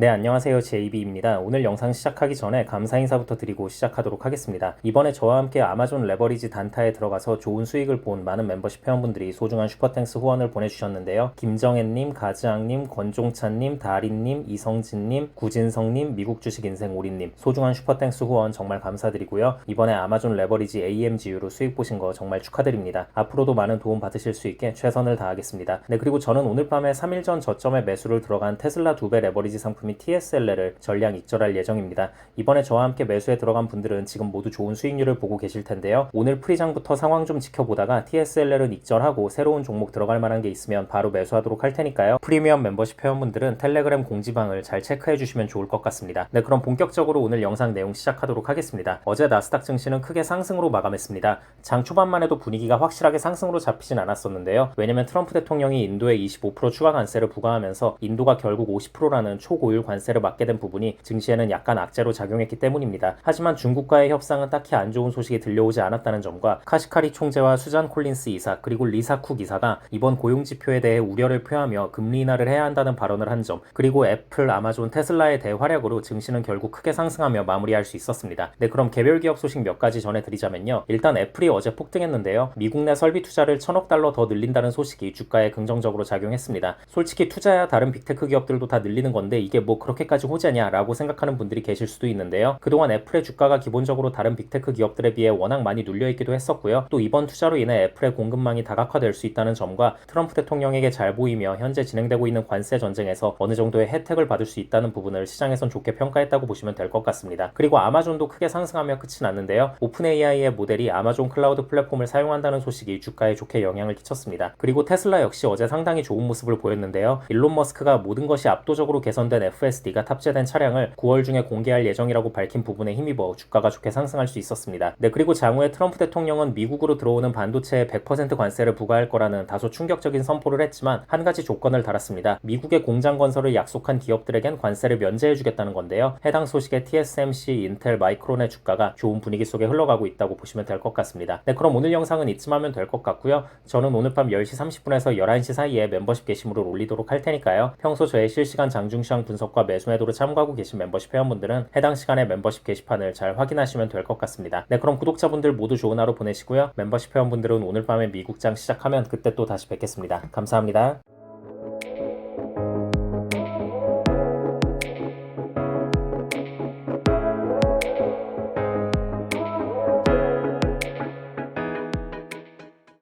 네, 안녕하세요. JB입니다. 오늘 영상 시작하기 전에 감사 인사부터 드리고 시작하도록 하겠습니다. 이번에 저와 함께 아마존 레버리지 단타에 들어가서 좋은 수익을 본 많은 멤버십 회원분들이 소중한 슈퍼탱스 후원을 보내주셨는데요. 김정혜님, 가즈앙님, 권종찬님, 다린님, 이성진님, 구진성님, 미국 주식 인생 오리님, 소중한 슈퍼탱스 후원 정말 감사드리고요. 이번에 아마존 레버리지 AMGU로 수익 보신 거 정말 축하드립니다. 앞으로도 많은 도움 받으실 수 있게 최선을 다하겠습니다. 네, 그리고 저는 오늘 밤에 3일 전 저점에 매수를 들어간 테슬라 두 배 레버리지 상품 이 TSLR을 전량 익절할 예정입니다. 이번에 저와 함께 매수에 들어간 분들은 지금 모두 좋은 수익률을 보고 계실 텐데요. 오늘 프리장부터 상황 좀 지켜보다가 TSLR은 익절하고 새로운 종목 들어갈 만한 게 있으면 바로 매수하도록 할 테니까요. 프리미엄 멤버십 회원분들은 텔레그램 공지방을 잘 체크해 주시면 좋을 것 같습니다. 네, 그럼 본격적으로 오늘 영상 내용 시작하도록 하겠습니다. 어제 나스닥 증시는 크게 상승으로 마감했습니다. 장 초반만 해도 분위기가 확실하게 상승으로 잡히진 않았었는데요. 왜냐면 트럼프 대통령이 인도에 25% 추가 관세를 부과하면서 인도가 결국 50%라는 초고율 관세를 맞게 된 부분이 증시에는 약간 악재로 작용했기 때문입니다. 하지만 중국과의 협상은 딱히 안 좋은 소식이 들려오지 않았다는 점과 카시카리 총재와 수잔 콜린스 이사 그리고 리사 쿡 이사가 이번 고용 지표에 대해 우려를 표하며 금리 인하를 해야 한다는 발언을 한 점, 그리고 애플, 아마존, 테슬라의 대활약으로 증시는 결국 크게 상승하며 마무리할 수 있었습니다. 네, 그럼 개별 기업 소식 몇 가지 전해드리자면요. 일단 애플이 어제 폭등했는데요. 미국 내 설비 투자를 천억 달러 더 늘린다는 소식이 주가에 긍정적으로 작용했습니다. 솔직히 투자야 다른 빅테크 기업들도 다 늘리는 건데 이게 뭐 그렇게까지 호재냐라고 생각하는 분들이 계실 수도 있는데요. 그동안 애플의 주가가 기본적으로 다른 빅테크 기업들에 비해 워낙 많이 눌려 있기도 했었고요. 또 이번 투자로 인해 애플의 공급망이 다각화될 수 있다는 점과 트럼프 대통령에게 잘 보이며 현재 진행되고 있는 관세 전쟁에서 어느 정도의 혜택을 받을 수 있다는 부분을 시장에선 좋게 평가했다고 보시면 될 것 같습니다. 그리고 아마존도 크게 상승하며 끝이 났는데요. 오픈 AI의 모델이 아마존 클라우드 플랫폼을 사용한다는 소식이 주가에 좋게 영향을 끼쳤습니다. 그리고 테슬라 역시 어제 상당히 좋은 모습을 보였는데요. 일론 머스크가 모든 것이 압도적으로 개선된 FSD가 탑재된 차량을 9월 중에 공개할 예정이라고 밝힌 부분에 힘입어 주가가 좋게 상승할 수 있었습니다. 네, 그리고 장후에 트럼프 대통령은 미국으로 들어오는 반도체에 100% 관세를 부과할 거라는 다소 충격적인 선포를 했지만 한 가지 조건을 달았습니다. 미국의 공장 건설을 약속한 기업들에겐 관세를 면제해 주겠다는 건데요. 해당 소식에 TSMC, 인텔, 마이크론의 주가가 좋은 분위기 속에 흘러가고 있다고 보시면 될 것 같습니다. 네, 그럼 오늘 영상은 이쯤 하면 될 것 같고요. 저는 오늘 밤 10시 30분에서 11시 사이에 멤버십 게시물을 올리도록 할 테니까요. 평소 저의 실시간 장중시황 분석과 매수 매도를 참고하고 계신 멤버십 회원분들은 해당 시간에 멤버십 게시판을 잘 확인하시면 될 것 같습니다. 네, 그럼 구독자분들 모두 좋은 하루 보내시고요. 멤버십 회원분들은 오늘 밤에 미국장 시작하면 그때 또 다시 뵙겠습니다. 감사합니다.